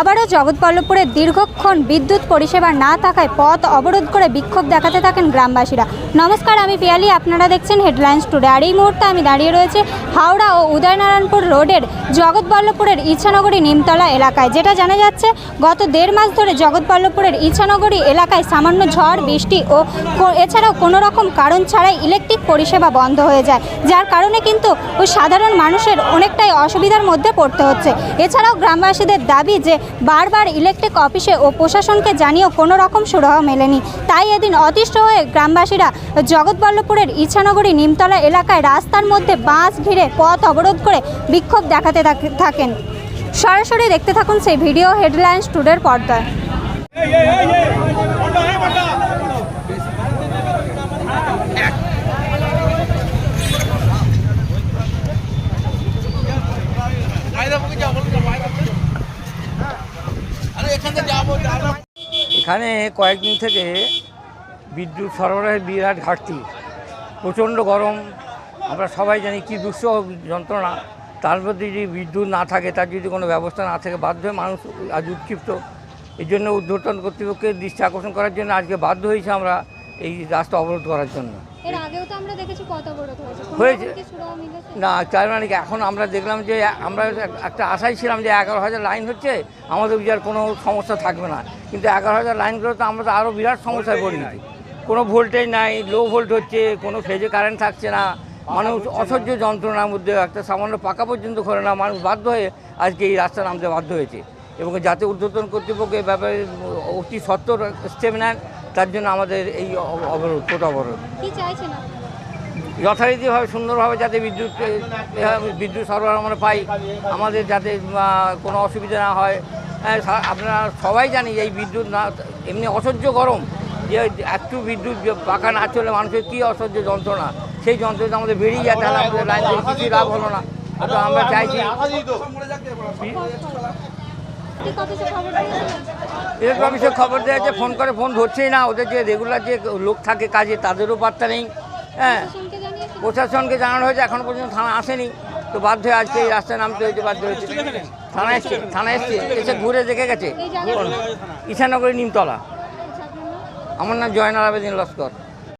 আবারও জগৎবল্লভপুরে দীর্ঘক্ষণ বিদ্যুৎ পরিষেবা না থাকায় পথ অবরোধ করে বিক্ষোভ দেখাতে থাকেন গ্রামবাসীরা। নমস্কার, আমি পিয়ালি, আপনারা দেখছেন হেডলাইন্স টুডে আর এই মুহূর্তে আমি দাঁড়িয়ে রয়েছে হাওড়া ও উদয়নারায়ণপুর রোডের জগৎবল্লভপুরের ইচ্ছানগরী নিমতলা এলাকায়, যেটা জানা যাচ্ছে গত দেড় মাস ধরে জগৎবল্লভপুরের ইচ্ছানগরী এলাকায় সামান্য ঝড়, বৃষ্টি ও এছাড়াও কোনো রকম কারণ ছাড়াই ইলেকট্রিক পরিষেবা বন্ধ হয়ে যায়, যার কারণে কিন্তু সাধারণ মানুষের অনেকটাই অসুবিধার মধ্যে পড়তে হচ্ছে। এছাড়াও গ্রামবাসীদের দাবি যে বারবার ইলেকট্রিক অফিসে ও প্রশাসনকে জানিয়েও কোনো রকম সুরাহা মেলেনি। তাই এদিন অতিষ্ঠ হয়ে গ্রামবাসীরা জগৎবল্লভপুরের ইছানগরী নিমতলা এলাকায় রাস্তার মধ্যে বাঁশ ঘিরে পথ অবরোধ করে বিক্ষোভ দেখাতে থাকেন। সরাসরি দেখতে থাকুন সেই ভিডিও হেডলাইন্স টুডের পর্দায়। এখানে কয়েকদিন থেকে বিদ্যুৎ সরবরাহের বিরাট ঘাটতি। প্রচণ্ড গরম। আমরা সবাই জানি কি দুঃসহ যন্ত্রণা। তার মধ্যে যদি বিদ্যুৎ না থাকে, তার যদি কোনো ব্যবস্থা না থাকে, বাধ্য হয়ে মানুষ আজ উৎক্ষিপ্ত। এই জন্য উদ্বোধন কর্তৃপক্ষের দৃষ্টি আকর্ষণ করার জন্য আজকে বাধ্য হয়েছে আমরা এই রাস্তা অবরোধ করার জন্য। এর আগেও তো আমরা দেখেছি পথ অবরোধ হয়েছে? না তার মানে এখন আমরা দেখলাম যে আমরা একটা আশাই ছিলাম যে এগারো হাজার লাইন হচ্ছে আমাদের বিরাট কোনো সমস্যা থাকবে না। কিন্তু এগারো হাজার লাইনগুলো তো আমরা তো আরও বিরাট সমস্যায় পড়ে গেছি। কোনো ভোল্টেজ নাই লো ভোল্ট হচ্ছে কোনো ফেজে কারেন্ট থাকছে না। মানুষ অসহ্য যন্ত্রণার মধ্যে একটা সামান্য পাকা পর্যন্ত করে না। মানুষ বাধ্য হয়ে আজকে এই রাস্তা নামতে বাধ্য হয়েছে। এবং যাতে ঊর্ধ্বতন কর্তৃপক্ষ এ ব্যাপারে অতি সত্তর স্টেপ নেন তার জন্য আমাদের এই অব- অবরোধ কোট অবরোধ। কি চাইছেন আপনারা? যথারীতিভাবে সুন্দরভাবে যাতে বিদ্যুৎ বিদ্যুৎ সরবরাহ আমরা পাই আমাদের যাতে কোনো অসুবিধা না হয়। হ্যাঁ, আপনারা সবাই জানি এই বিদ্যুৎ না এমনি অসহ্য গরম যে একটু বিদ্যুৎ যে পাকা না চলে মানুষের কী অসহ্য যন্ত্রণা? সেই যন্ত্রণা আমাদের বেরিয়ে যায় তাহলে আমাদের লাইন থেকে কিছুই লাভ হলো না। তো আমরা চাইছি ঠিক অফিসে খবর দিয়েছিলেন? ইলেকট্রিক অফিসে খবর দেওয়া যে ফোন করে ফোন ধরছেই না ওদের যে রেগুলার যে লোক থাকে কাজে তাদেরও পাত্তা নেই। হ্যাঁ প্রশাসনকে জানানো হয়েছে এখনও পর্যন্ত থানা আসেনি। তো বাধ্য হয়ে আজকে এই রাস্তায় নামতে হয়েছে বাধ্য হয়েছে। থানা এসছে থানা এসছে এসে ঘুরে দেখে গেছে। এই জায়গাটা ঈশানগরী নিমতলা? আমার নাম জয়নাল আবেদিন লস্কর।